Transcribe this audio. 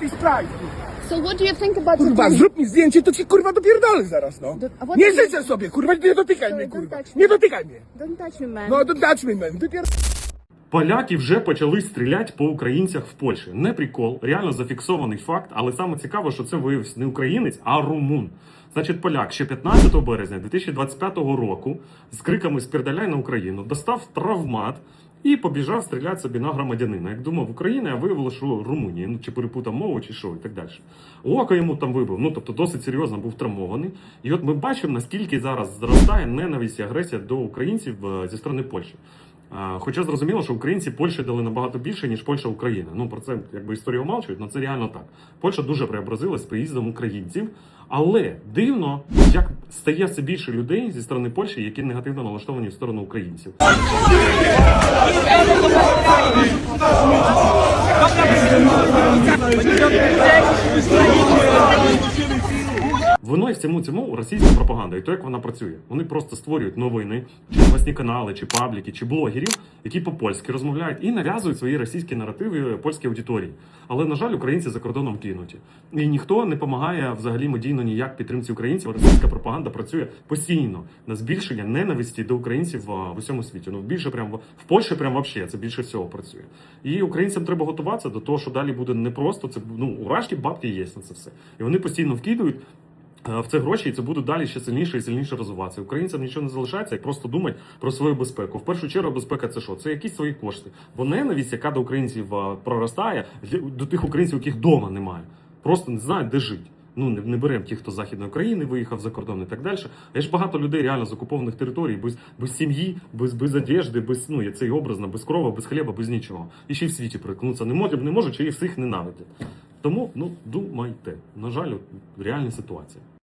this pride? So what do you think about the Kurwa, zrób mi zdjęcie, to ci kurwa dopierdolę zaraz, no. Do- a what Nie do you- życzę sobie, kurwa, nie dotykaj mnie, kurwa. Nie dotykaj mnie. Don't touch me, man. No, don't touch me, man. Wypier... Поляки вже почали стріляти по українцях в Польщі. Не прикол, реально зафіксований факт, але саме цікаво, що це виявився не українець, а румун. Значить, поляк ще 15 березня 2025 року з криками «Спірдаляй на Україну достав травмат і побіжав стріляти собі на громадянина. Як думав Україна, а виявило, що Румунія, ну чи перепутав мову, чи що, і так далі. Око йому там вибив. Ну тобто досить серйозно був травмований. І от ми бачимо, наскільки зараз зростає ненависть і агресія до українців е, зі сторони Польщі. Хоча зрозуміло, що українці Польщі дали набагато більше, ніж Польща Україна. Ну про це якби історію умалчують, але це реально так. Польща дуже преобразилась з приїздом українців, але дивно, як стає все більше людей зі сторони Польщі, які негативно налаштовані в сторону українців. Виною всьому цьому російська пропаганда і то, як вона працює. Вони просто створюють новини, чи новосні канали, чи пабліки, чи блогерів, які по-польськи розмовляють і нав'язують свої російські наративи польській аудиторії. Але на жаль, українці за кордоном кинуті. І ніхто не допомагає взагалі медійно ніяк підтримці українців. Російська пропаганда працює постійно на збільшення ненависті до українців в усьому світі. Ну більше прям в- Польщі, прям вообще це більше всього працює. І українцям треба готуватися до того, що далі буде непросто. Це ну урашки, бабки є на це все. І вони постійно вкидують. Е, В це гроші і це буде далі ще сильніше і сильніше розвиватися. Українцям нічого не залишається, як просто думати про свою безпеку. В першу чергу, безпека це що? Це якісь свої кошти. Бо ненависть, яка до українців е, проростає, до тих українців, яких вдома немає, просто не знають, де жити. Ну не, не беремо тих, хто з західної України виїхав за кордон і так далі. А є ж багато людей реально з окупованих територій, без, без сім'ї, без, без одежди, без ну це і образно, без крова, без хліба, без нічого. І ще й в світі прикнутися не можуть, не можуть, чи їх всіх ненавидять. Тому ну думайте. На жаль, реальна ситуація.